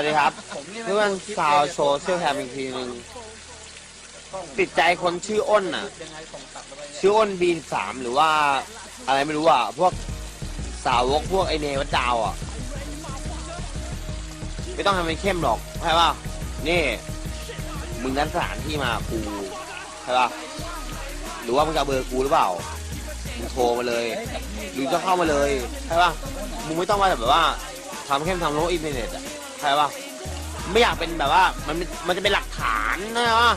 สวัสดีครับเพื่อนชาวโซเชียลแคมอีกทีหนึ่งติดใจคนชื่ออ้นน่ะ ชื่ออ้นบีสามหรือว่า อะไรไม่รู้อะ พวกสาวกพวกไอเนวัดดาวอะ ไม่ต้องทำเป็นเข้มหรอกใช่ป่ะนี่ มึงนัดสถานที่มากูใช่ป่ะหรือว่ามึงจะเบอร์กูหรือเปล่ามึงโทรมาเลย หรือจะเข้ามาเลยใช่ป่ะมึงไม่ต้องมาแบบว่าทำเข้มทำโลกอินเทอร์เน็ตอะ ใช่ป่ะไม่อยากเป็นแบบว่า มันมันจะเป็นหลักฐานนะว่า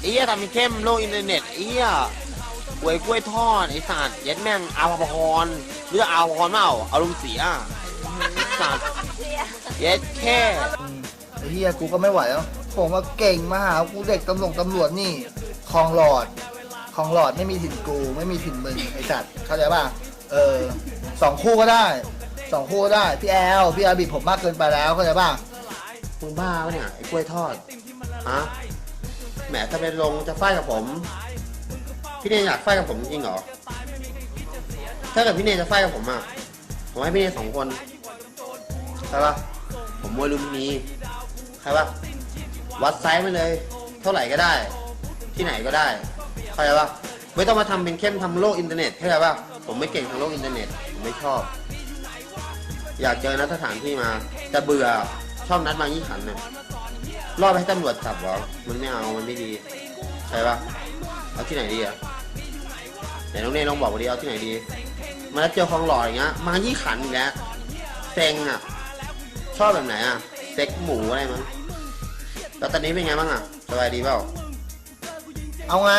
ไอ้เหี้ยทำเป็นเข้มโลกอินเทอร์เน็ตไอ้เหี้ยกล้วยกล้วยทอดไอ้สัตว์เย็ดแม่งอาภพรหรืออาภพรเปล่าอารมณ์เสียไอ้สัตว์เย็ดแค่ไอ้เฮียกูก็ไม่ไหวแล้วผมว่าเก่งมาหากูเด็กตำรวจตำรวจนี่คลองหลอดคลองหลอดไม่มีถิ่นกู ไม่มีถิ่นมึงไอ้สัตว์เข้าใจป่ะเออสองคู่ก็ได้ สองคู่ได้ พี่แอล พี่แอลบิดผมมากเกินไปแล้วเข้าใจป่ะมึงบ้าปะเนี่ยไอ้กล้วยทอดฮะแหมถ้าเป็นลงจะไฟกับผม พี่เนยอยากไฟกับผมจริงเหรอ ถ้าเกิดพี่เนยจะไฟกับผมอะ ผมให้พี่เนยสองคนใช่ปะผมมวยลุมนีใช่ปะวัดไซส์มาเลย เท่าไหร่ก็ได้ ที่ไหนก็ได้เข้าใจปะไม่ต้องมาทำเป็นเข้มทำโลกอินเทอร์เน็ตเข้าใจปะผมไม่เก่งทางโลกอินเทอร์เน็ต ผมไม่ชอบ อยากเจอนัดสถานที่มา แต่เบื่อชอบนัดมายี่ขันเนี่ยรอบให้ตำรวจจับเหรอมันไม่เอามันไม่ดี ใช่ปะเอาที่ไหนดีอะไหนน้องเนยลองบอกมาดิเอาที่ไหนดี มาแล้วเจอคลองหล่ออย่างเงี้ย มายี่ขันอีกแล้วเซ็งอะชอบแบบไหนอะเซ็กหมูอะไรมั้งแล้วตอนนี้เป็นไงบ้างอะสบายดีเปล่าเอาไง